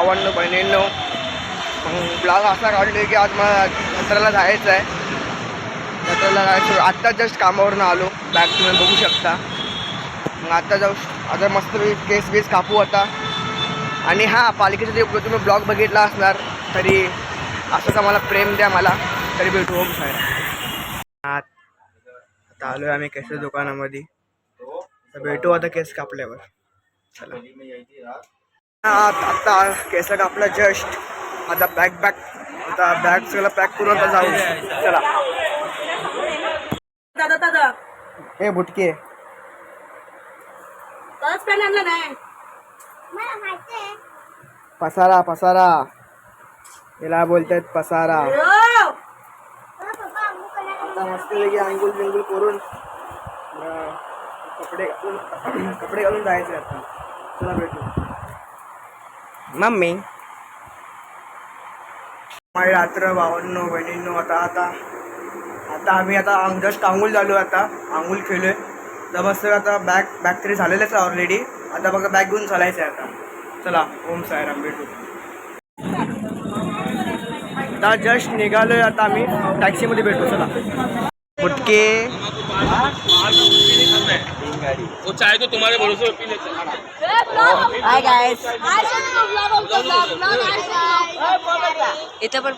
भावांनो बहिणींनो ब्लॉग असा काढलो की आज मला जत्रेला जायचं आहे जत्रेला जायचं. आत्ता जस्ट कामावरून आलो. बॅग तुम्ही बघू शकता. मग आत्ता जाऊ आता मस्त केस बेस कापू आता. आणि हां पालिकेचा जे तुम्ही ब्लॉग बघितला असणार तरी असंच आम्हाला प्रेम द्या मला. तरी भेटू ओम साहेब आता आलो आहे आम्ही केस दुकानामध्ये. भेटू आता केस कापल्यावर. चला. आता केस कापला जस्ट. आता बॅग बॅग आता बॅग सगळं पॅक करून आता जाऊ. चला. दादा दादा. हे बुटके. तोच पॅन आणला नाही. पसारा पसारा. याला बोलतात पसारा. हो. आता मस्त लगे अंगुल बिंगुल करून कपडे घालून कपडे घालून जायचे आता. चला भेटू. मम्मी. माझी रात्र भावांनो बहिणींनो आता आता आता आम्ही आता जस्ट आंघोळ झालो आता आंघोळ खेळलोय तर मस्त आता बॅग बॅग तरी झालेलंच आहे ऑलरेडी आता बघा बॅग घेऊन चालायचं आहे आता. चला ओम सायराम भेटू. आता जस्ट निघालोय आता आम्ही. टॅक्सीमध्ये भेटू चला. फुटके. वो चाहे तो तुम्हारे भरोसे पे हैं। हाय गाईस इथं पण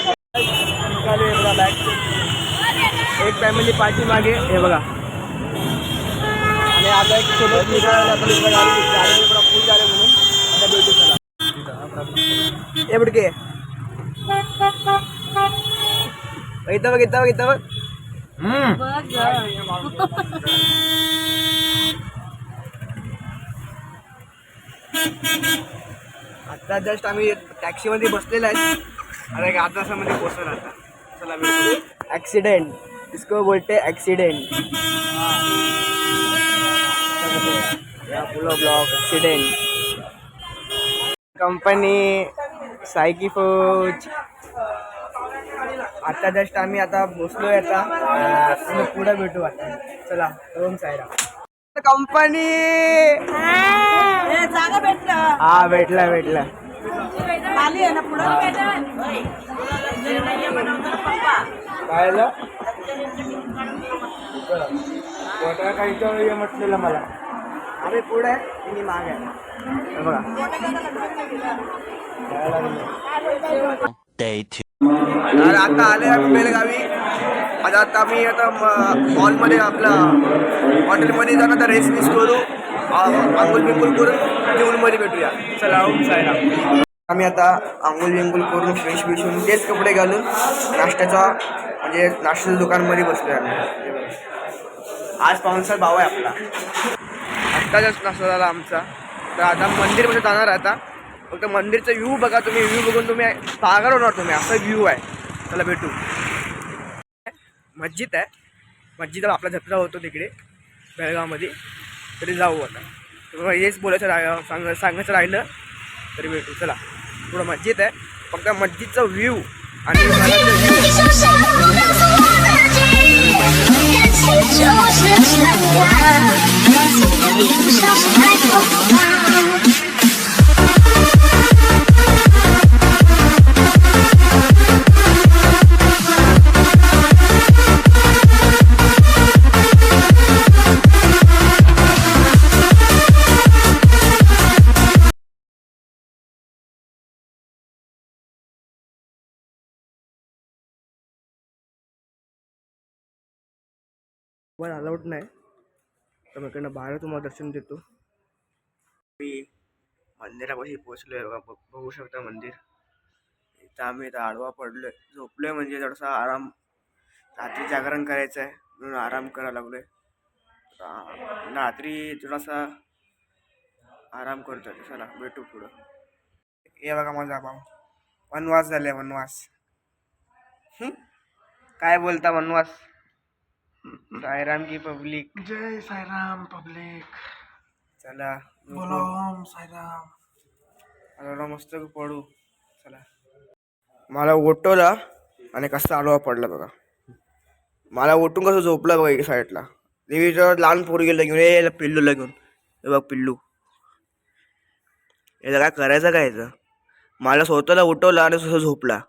निघालोय बघा बॅग एक फॅमिली पार्टी मागे हे बघा. आणि आता एक सोबत इकडे गाडी गाडी फुल झाले म्हणून. आता भेटू. चला हे बुडके इथं बघ आता जस्ट आम्ही टॅक्सीमध्ये बसलेलो आहे. आता एक तासामध्ये पोहोचलो आता. चला ॲक्सिडेंट इसको बोलते ॲक्सिडेंट ब्लॉक ॲक्सिडेंट कंपनी सायकी फौज. आता जस्ट आम्ही आता बसलोय आता. पुढे भेटू आता. चला ओम सायरा कंपनी. जागा भेटलं. हा भेटला भेटला. काय खायचं हे. म्हटलेलं मला. आम्ही पुढे आहे? तुम्ही माग आहे. बघा. तर आता आले आहे बेलगावी. आता आता मी आता मॉलमध्ये आपला हॉटेलमध्ये जाणं तर रेस्ट मिस करू. आंघोळ बिंगुल करून जेवणमध्ये भेटूया. चला ओम सायराम आम्ही आता आंघोळ बिंगुल करून फ्रेश बिश होऊन तेच कपडे घालून नाश्त्याचा म्हणजे नाश्त्याच्या दुकानमध्ये बसलोय आम्ही. आज पाहुणसार भाव आहे आपला. आत्ता जास्त नाश्ता झाला आमचा. तर आता मंदिरमध्ये म्हणजे जाणार आहे आता. फक्त मंदिरचा व्ह्यू बघा तुम्ही. व्ह्यू बघून तुम्ही पागल होणार तुम्ही. असा व्ह्यू आहे. चला भेटू. मस्जिद आहे. मस्जिदला आपला जत्रा होतो तिकडे. बेळगावमध्ये. तरी जाऊ आता. तर हेच बोलायचं राह सांग सांगायचं राहिलं तरी भेटू. चला. थोडं मस्जिद आहे. फक्त मस्जिदचा व्ह्यू आणि 青春我是贪玩，可惜我已不像是太多话。वर अलाउड नाही. तर मी इकडनं बाहेर तुम्हाला दर्शन देतो. मी मंदिरापाशी पोचलो आहे बघा बघू शकता मंदिर. इथं आम्ही इथं आडवा पडलो आहे झोपलो आहे म्हणजे थोडासा आराम रात्री जागरण करायचं आहे म्हणून आराम करायला लागलो आहे रात्री थोडासा आराम करतोय चला भेटू पुढं. हे बघा माझा भाऊ वनवास झाले वनवास. काय बोलता वनवास? सायराम की पब्लिक. जय साईराम पब्लिक. चला बोलो ओम साईराम आडवा मस्त पडू. चला. मला ओटवला आणि कसा आडवा पडला बघा. मला उठून कसं झोपलं बघ एका साईडला. देवीच्या लहान पोरी गेलं घेऊन ये पिल्लूला घेऊन हे बघ पिल्लू. याला काय करायचं काय याचं? मला स्वतःला उठवलं आणि स्वतः झोपला.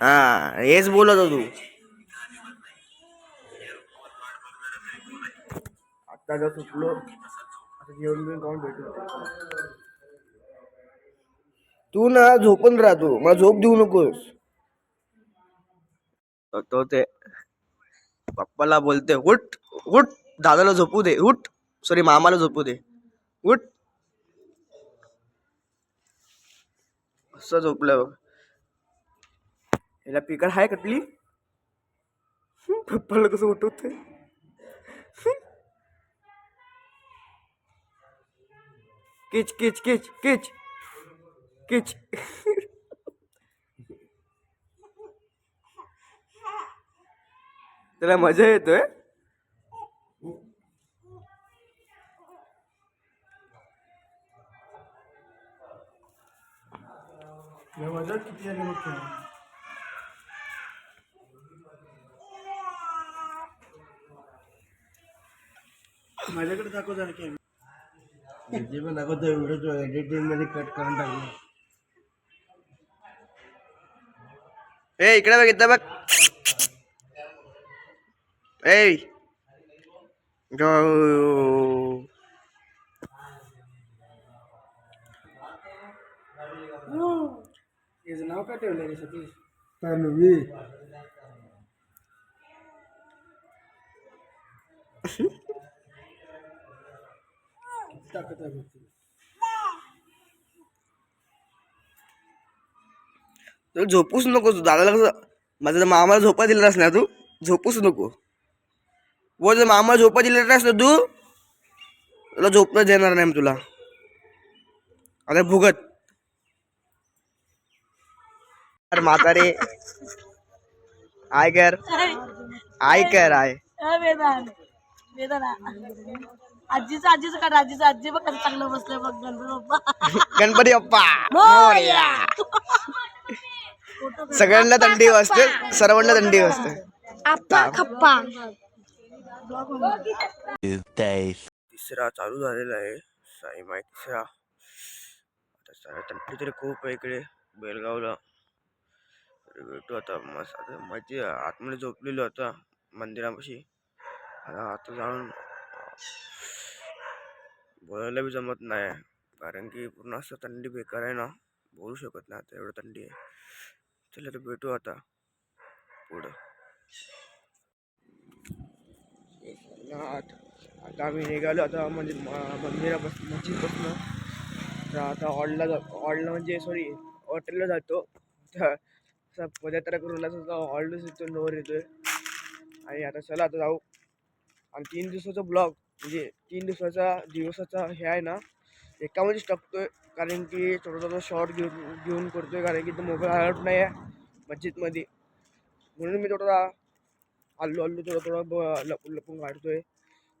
हा हेच बोलत होतो तू. जर सुटलो आता जेवण बिवण खाऊन भेटू. तू ना झोपून राहतो. मला झोप देऊ नकोस. तो- तो ते पप्पाला बोलते उठ उठ दादाला झोपू दे उठ. सॉरी मामाला झोपू दे. उठ. असं झोपलं बघ. याला पिकर आहे कटली पप्पाला कसं उठवते किच किच किच किच. किच. त्याला मजा येतोय? वजन किती आहे बघ माझ्याकडे दाखव जरा की जे पण दाखवतो व्हिडिओ एडिटिंगमध्ये कट करून टाकलं. ए इकडे बघ इथं बघ. ए. नाव काय ठेवलं रे सतीश? तन्वी. किती ताकद आहे. तू झोपूच नको तू दादाला कसं माझा मामाला झोपा दिला नास ना तू. झोपूच नको. व जर मामाला झोपा दिला नास ना तू तुला झोपणं देणार नाही तुला. आता भुगत अरे म्हातारे. आय कर. आय कर आय. वेदान. वेदना. आजीचं आजीचं काढ आजीचं आजी बघ कसं चांगलं बसलंय बघ गणपती बाप्पा. गणपती बाप्पा. मोरया. सगळ्यांना थंडी वाजते सर्वांना थंडी वाजते आप्पा खप्पा. तिसरा चालू झालेला आहे. साई माय तिसरा. आता सारा थंडी तरी खूप आहे इकडे बेलगावला. तरी भेटू आता मस्त आता माझी आतमध्ये झोपलेलो होता मंदिरापाशी. आता आता जाऊन बोलायला बी जमत नाही. कारण की पूर्ण असं थंडी बेकार आहे ना. बोलू शकत नाही आता एवढं थंडी आहे. चला तर भेटू आता पुढं. आता आता आम्ही निघालो आता म्हणजे म- मंदिरापासून मस्जिदपासून. तर आता हॉलला जा हॉलला म्हणजे सॉरी हॉटेलला जातो. तर असं पदयात्रा करून असं हॉलच येतो नवर येतोय. आणि आता चला आता जाऊ. आणि तीन दिवसाचा ब्लॉग म्हणजे तीन दिवसाचा दिवसाचा हे आहे ना एकामध्येच टाकतोय कारण की छोटा छोटा शॉर्ट घेऊन घेऊन करतोय कारण की तो मोबाईल अलाउड नाही आहे मस्जिदमध्ये म्हणून मी थोडा हल्लो हल्लो थोडं थोडं ब लपून लपून काढतोय.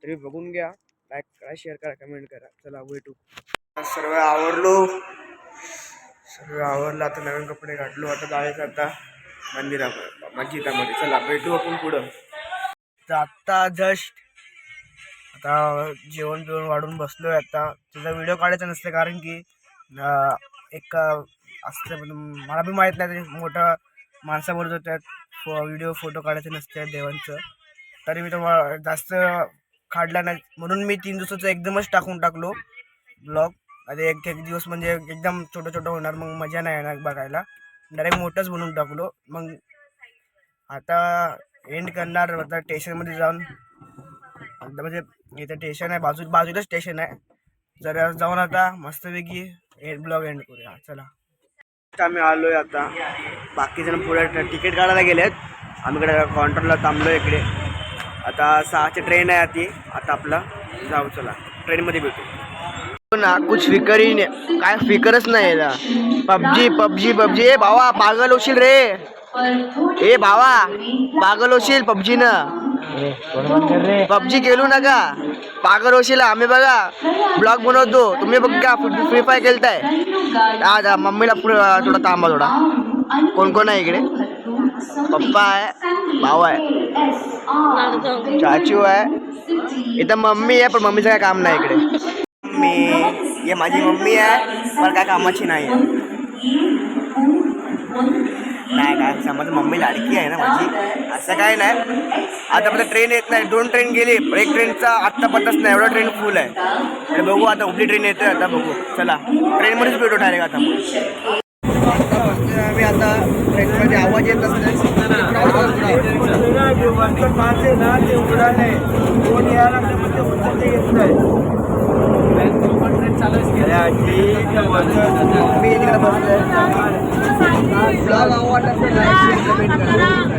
तरी बघून घ्या लाईक करा शेअर करा कमेंट करा. चला भेटू सर्व आवरलो. सर्व आवरलं आता नवीन कपडे घातलो आता जायचं आता मंदिरामध्ये. मस्जिदामध्ये चला भेटू आपण पुढं. तर आत्ता जस्ट आता जेवण बिवण वाढून बसलो आहे आता. तुझा व्हिडिओ काढायचा नसते कारण की एक असते असतं म्हणजे मला बी माहीत नाही मोठा मोठं त्यात फो व्हिडिओ फोटो काढायचे नसते देवांचं. तरी मी तो जास्त काढला नाही. म्हणून मी तीन दिवसाचं एकदमच टाकून टाकलो ब्लॉग आणि एक एक दिवस म्हणजे एकदम छोटं छोटं होणार मग मजा नाही येणार बघायला. डायरेक्ट मोठंच बनवून टाकलो. मग आता एंड करणार आता स्टेशनमध्ये जाऊन. म्हणजे इथं स्टेशन आहे बाजू बाजूला स्टेशन आहे. जरा जाऊन आता मस्तपैकी एंड ब्लॉग एंड करूया. चला. आम्ही आलोय आता. बाकी जण पुढे तिकीट काढायला गेलेत. आम्ही इकडे काउंटरला थांबलो इकडे. आता सहाची ट्रेन आहे ती आता आपला जाऊ चला. ट्रेनमध्ये भेटू. हो ना कुछ फिकर ही नाही. काय फिकरच नाही ना पबजी पबजी पबजी. ए भावा पागल होशील रे. ए भावा पागल होशील पबजी न पबजी खेळू नका. पागल होशीला आम्ही बघा. ब्लॉग बनवतो. तुम्ही बघ का फ्री फाय खेळताय. आज मम्मीला पुढे थोडा थांबा थोडा. कोण कोण आहे इकडे? पप्पा आहे भाऊ आहे. चाचू आहे. इथं मम्मी आहे पण मम्मीचं काय काम नाही इकडे. मी हे माझी मम्मी आहे पण काय कामाची नाही आहे नाही काय समज मम्मी लाडकी आहे ना माझी. असं काय नाही. आता पण ट्रेन येत नाही. दोन ट्रेन गेली. एक ट्रेनचा आत्ता पत्ताच नाही. एवढा ट्रेन फुल आहे. बघू आता कुठली ट्रेन येते आता बघू. चला. ट्रेनमध्येच भेटू डायरेक्ट आता. आता आम्ही आता ट्रेनमध्ये आवाज येत असतो ना ते उडाले कोण यायला ते येत नाही मी तिकडे बसलोय. બ્લોગ આવવા માટે લાઈક શેર કરો